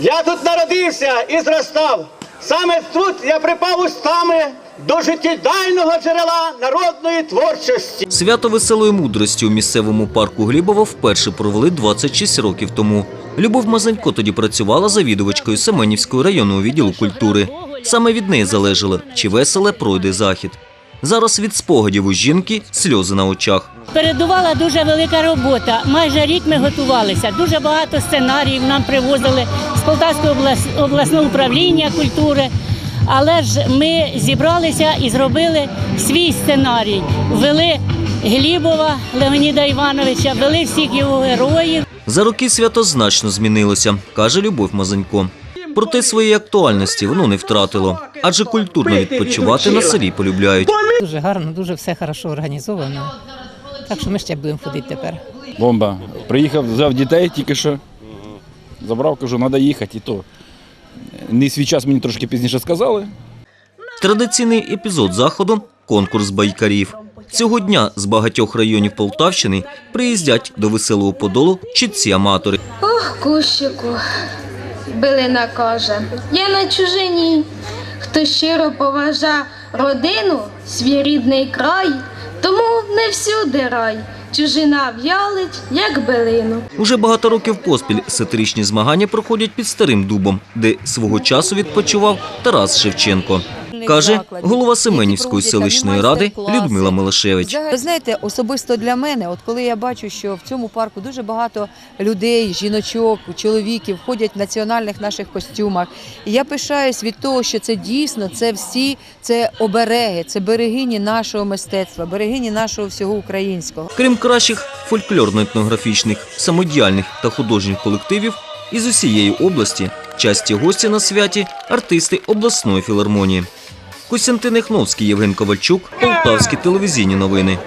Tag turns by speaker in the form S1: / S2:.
S1: Я тут народився і зростав. Саме тут я припав устами до життєдайного джерела народної творчості.
S2: Свято веселої мудрості у місцевому парку Глібово вперше провели 26 років тому. Любов Мазанько тоді працювала завідувачкою Семенівського районного відділу культури. Саме від неї залежало, чи веселе пройде захід. Зараз від спогадів у жінки сльози на очах.
S3: Передувала дуже велика робота. Майже рік ми готувалися. Дуже багато сценаріїв нам привозили з Полтавського облас- обласного управління культури. Але ж ми зібралися і зробили свій сценарій. Ввели Глібова Леоніда Івановича, ввели всіх його героїв.
S2: За роки свято значно змінилося, каже Любов Мазанько. Проте своєї актуальності воно не втратило, адже культурно відпочивати на селі полюбляють.
S4: Дуже гарно, дуже все хорошо організовано. Так що ми ще будемо ходити тепер.
S5: Бомба. Приїхав, взяв дітей тільки що. Забрав, кажу, треба їхати і то. Не свій час мені трошки пізніше сказали.
S2: Традиційний епізод заходу конкурс байкарів. Цього дня з багатьох районів Полтавщини приїздять до веселого подолу чітці-аматори.
S6: Ох, кущику, билина каже, я на чужині. Хто щиро поважа родину, свій рідний край, тому не всюди рай. Чужина в'ялить, як билину.
S2: Уже багато років поспіль сатиричні змагання проходять під старим дубом, де свого часу відпочивав Тарас Шевченко. Каже голова Семенівської селищної ради Людмила Милошевич.
S7: Ви знаєте, особисто для мене, от коли я бачу, що в цьому парку дуже багато людей, жіночок, чоловіків ходять в національних наших костюмах. І я пишаюсь від того, що це дійсно це всі це обереги, це берегині нашого мистецтва, берегині нашого всього українського.
S2: Крім кращих фольклорно-етнографічних, самодіяльних та художніх колективів, із усієї області часті гості на святі артисти обласної філармонії. Костянтин Яхновський, Євген Ковальчук, Полтавські телевізійні новини.